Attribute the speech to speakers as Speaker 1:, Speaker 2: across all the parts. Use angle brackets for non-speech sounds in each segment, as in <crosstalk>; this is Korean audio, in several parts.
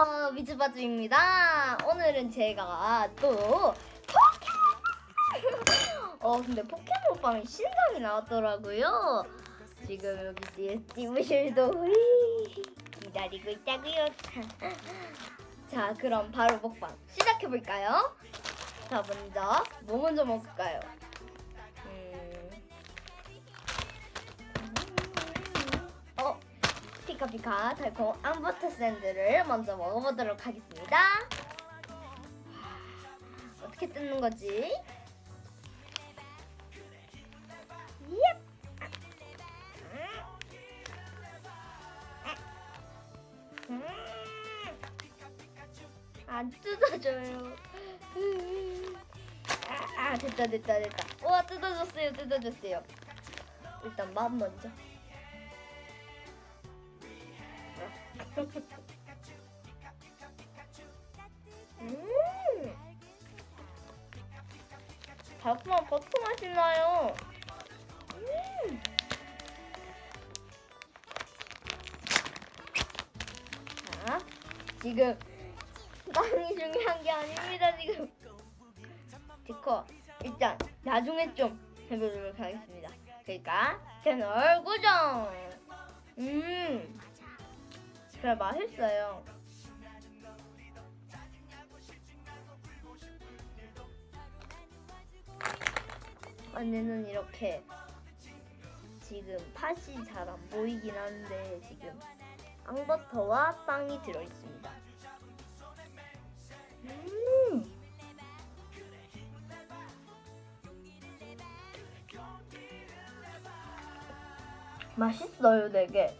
Speaker 1: 안녕하세요 미츠바즈입니다. 오늘은 제가 또 포켓몬! <laughs> 어 근데 포켓몬빵 신상이 나왔더라고요. 지금 여기 띠부실도 기다리고 있다고요. <laughs> 자 그럼 바로 먹방 시작해볼까요? 자 먼저 뭐 먼저 먹을까요? 피카피카 달콤 앙버터 샌드를 먼저 먹어보도록 하겠습니다. 어떻게 뜯는 거지? 예. 음. 안 뜯어져요. 아, 아 됐다 됐다 됐다. 와 뜯어졌어요 뜯어졌어요. 일단 맛 먼저. 음 달콤한 버터 맛이 나요. 음. 자, 지금 빵이 중요한 게 아닙니다 지금. 디코 일단 나중에 좀 해보도록 하겠습니다. 그러니까 채널 고정. 음. 그래 맛있어요. 안에는 이렇게 지금 팥이 잘 안 보이긴 한데 지금 앙버터와 빵이 들어 있습니다. 음. 맛있어요, 되게.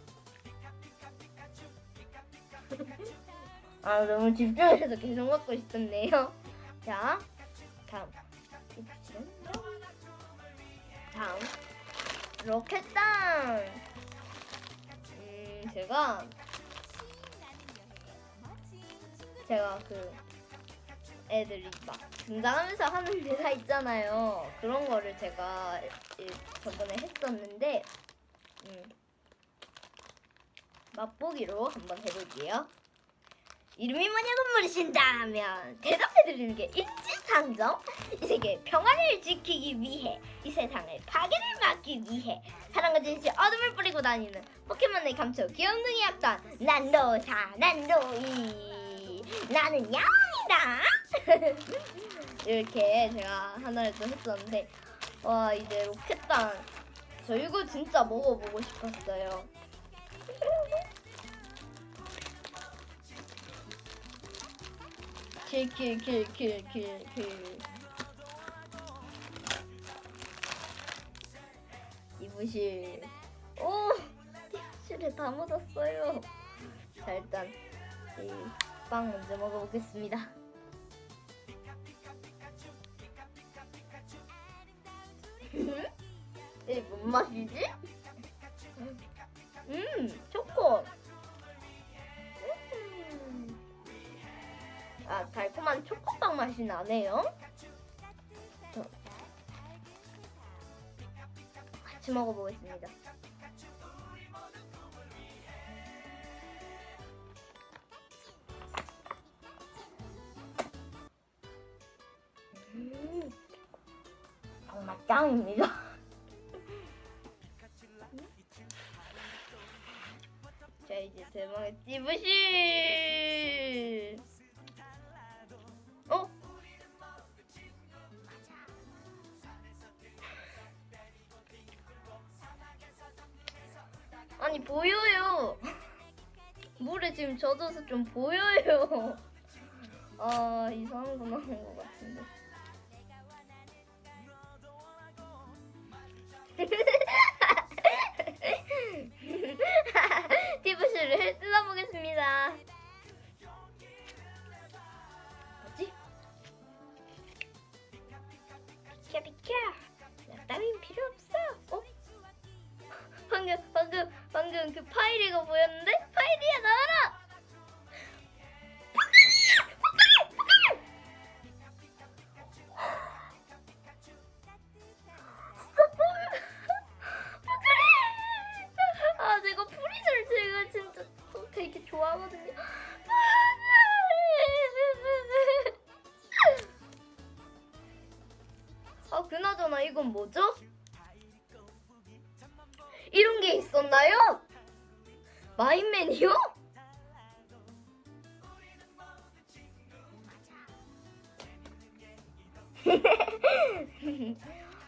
Speaker 1: 아 너무 집중해서 계속 먹고 싶었네요. <laughs> 자, 다음. 다음. 로켓단. 음, 제가 제가 그 애들이 막 등장하면서 하는 대사 있잖아요. 그런 거를 제가 이- 저번에 했었는데, 음, 맛보기로 한번 해볼게요. 이름이 뭐냐고 물으신다면 대답해드리는 게 인지상정? 이 세계의 평안을 지키기 위해 이 세상을 파괴를 막기 위해 사랑과 진실 어둠을 뿌리고 다니는 포켓몬의 감초 귀염둥이 악단 난도사 난도이. 나는 야옹이다. <laughs> 이렇게 제가 하나를 또 했었는데 와 이제 로켓단 저 이거 진짜 먹어보고 싶었어요 킬킬킬킬킬킬 이부실. 오! 이부실에 다 묻었어요. 자 일단 이 빵 먼저 먹어보겠습니다. <laughs> 이게 뭔 맛이지? 음 맛이 나네요. 저 같이 먹어보겠습니다. 음, 정말 짱입니다. <laughs> 자 이제 대망의 띠부실. 보여요. 물에 지금 젖어서 좀 보여요. 아 이상한 거 나온 것 같은데. 거 보였는데 파이리야 나와라! 아 내가 프리를 제가 진짜 되게 좋아하거든요. 아 그나저나 이건 뭐죠? 이런 게 있었나요? 마인맨이요? <laughs>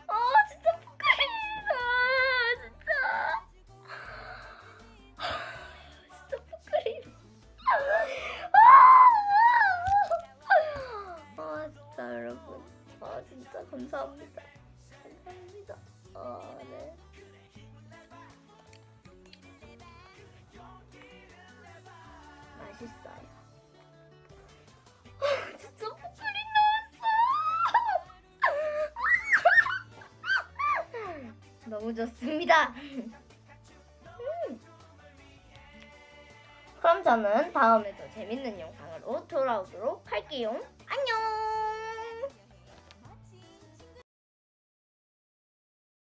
Speaker 1: 아 진짜 부끄러워 진짜. 진짜 부끄러워 아 진짜 여러분. 아 진짜 감사합니다. 감사합니다. 아네 좋습니다. 음. 그럼 저는 다음에 더 재밌는 영상으로 돌아오도록 할게요. 안녕